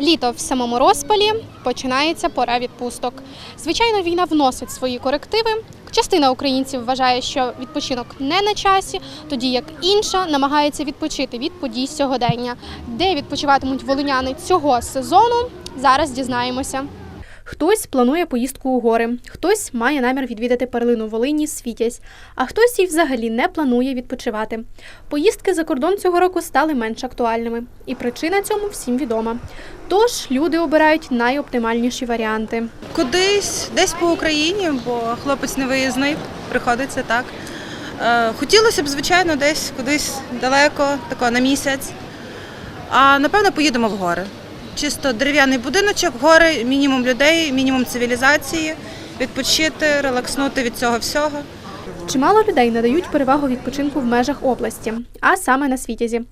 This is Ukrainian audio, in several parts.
Літо в самому розпалі починається пора відпусток. Звичайно, війна вносить свої корективи. Частина українців вважає, що відпочинок не на часі, тоді як інша намагається відпочити від подій сьогодення. Де відпочиватимуть волиняни цього сезону, зараз дізнаємося. Хтось планує поїздку у гори, хтось має намір відвідати перлину Волині Світязь, а хтось і взагалі не планує відпочивати. Поїздки за кордон цього року стали менш актуальними, і причина цьому всім відома. Тож люди обирають найоптимальніші варіанти. Кудись, десь по Україні, бо хлопець не виїзний, приходиться так. Е, Хотілося б, звичайно, десь кудись далеко, тако на місяць. А напевно поїдемо в гори. Чисто дерев'яний будиночок, гори, мінімум людей, мінімум цивілізації, відпочити, релакснути від цього всього. Чимало людей надають перевагу відпочинку в межах області, а саме на світязі.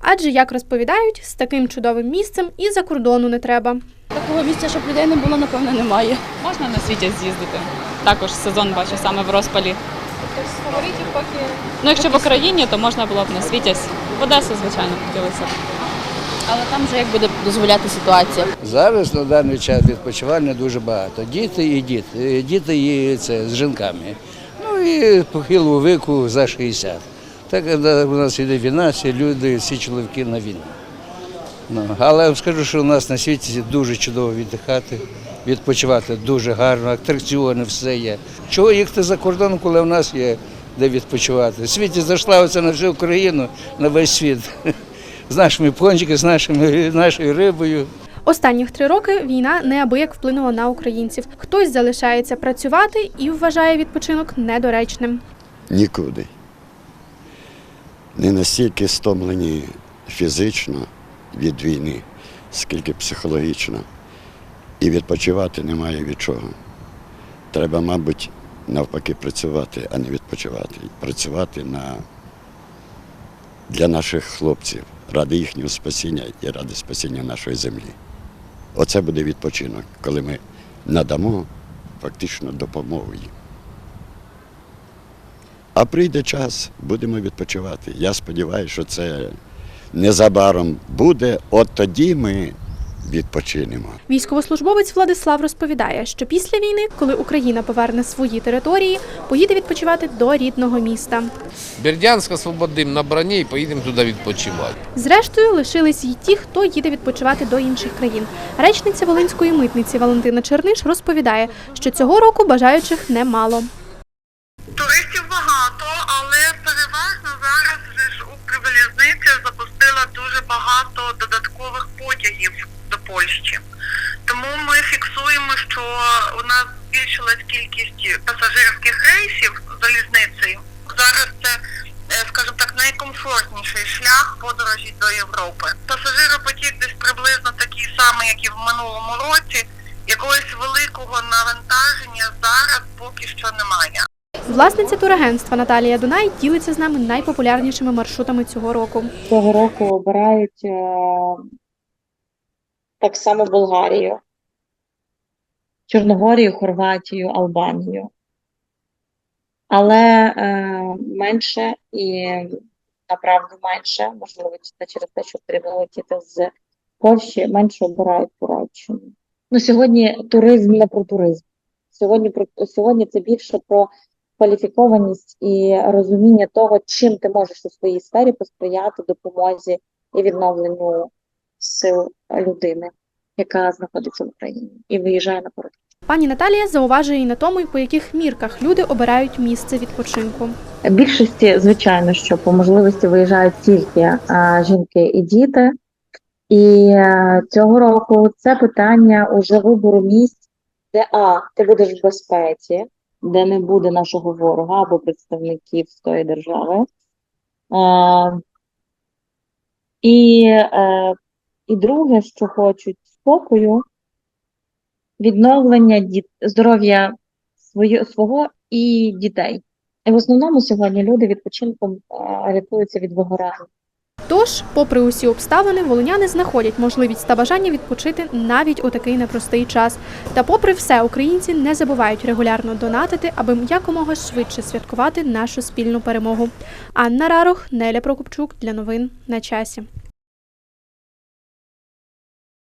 Адже, як розповідають, з таким чудовим місцем і за кордону не треба. Такого місця, щоб людей не було, напевно, немає. Можна на світі з'їздити. Також сезон бачу саме в розпалі. Тобто з фаворитів поки Ну, якщо в Україні, то можна було б на світязь. В Одесу, звичайно, хотілося б. Але там вже як буде дозволяти ситуація. Зараз на даний час відпочивальне дуже багато. Діти і діти. Діти і це з жінками. Ну і похилого віку за 60. Так у нас іде війна, всі люди, всі чоловіки на війні. Ну, але скажу, що у нас на світі дуже чудово віддихати, відпочивати дуже гарно, атракціони, все є. Чого їхати за кордон, коли в нас є де відпочивати? В світі зайшла оце на всю Україну, на весь світ. З нашими пончиками, з нашими, нашою рибою. Останніх три роки війна неабияк вплинула на українців. Хтось залишається працювати і вважає відпочинок недоречним. Нікуди. Не настільки стомлені фізично від війни, скільки психологічно. І відпочивати немає від чого. Треба, мабуть, навпаки, працювати, а не відпочивати. Працювати на... для наших хлопців, ради їхнього спасіння і ради спасіння нашої землі. Оце буде відпочинок, коли ми надамо фактично допомогу їм. А прийде час, будемо відпочивати. Я сподіваюся, що це незабаром буде. От тоді ми відпочинемо. Військовослужбовець Владислав розповідає, що після війни, коли Україна поверне свої території, поїде відпочивати до рідного міста. Бердянськ освободимо на броні і поїдемо туди відпочивати. Зрештою, лишились й ті, хто їде відпочивати до інших країн. Речниця Волинської митниці Валентина Черниш розповідає, що цього року бажаючих немало. Туристів багато, але переважно зараз вже ж Укрзалізниця запустила дуже багато пасажирських рейсів залізницею. Зараз це, е, скажімо так, найкомфортніший шлях подорожі до Європи. Пасажиропотік десь приблизно такий самий, як і в минулому році. Якогось великого навантаження зараз поки що немає. Власниця турагентства Наталія Дунай ділиться з нами найпопулярнішими маршрутами цього року. цього року обирають е, так само Болгарію, Чорногорію, Хорватію, Албанію. Але е, менше і направду менше, можливо, це через те, що потрібно летіти з Польщі, менше обирають Туреччину. Ну, сьогодні туризм не про туризм. Сьогодні про сьогодні це більше про кваліфікованість і розуміння того, чим ти можеш у своїй сфері посприяти допомозі і відновленню сил людини, яка знаходиться в Україні і виїжджає на короткі. Пані Наталія зауважує і на тому, по яких мірках люди обирають місце відпочинку. Більшості, звичайно, що по можливості виїжджають тільки а, жінки і діти. І е, цього року це питання уже вибору місць, де А, ти будеш в безпеці, де не буде нашого ворога або представників з тої держави. Е, і, е, і друге, що хочуть спокою, відновлення діт... здоров'я свого і дітей. І в основному сьогодні люди відпочинком е, рятуються від вигорання. Тож, попри усі обставини, волиняни знаходять можливість та бажання відпочити навіть у такий непростий час. Та, попри все, українці не забувають регулярно донатити, аби якомога швидше святкувати нашу спільну перемогу. Анна Рарох, Неля Прокопчук для новин на часі.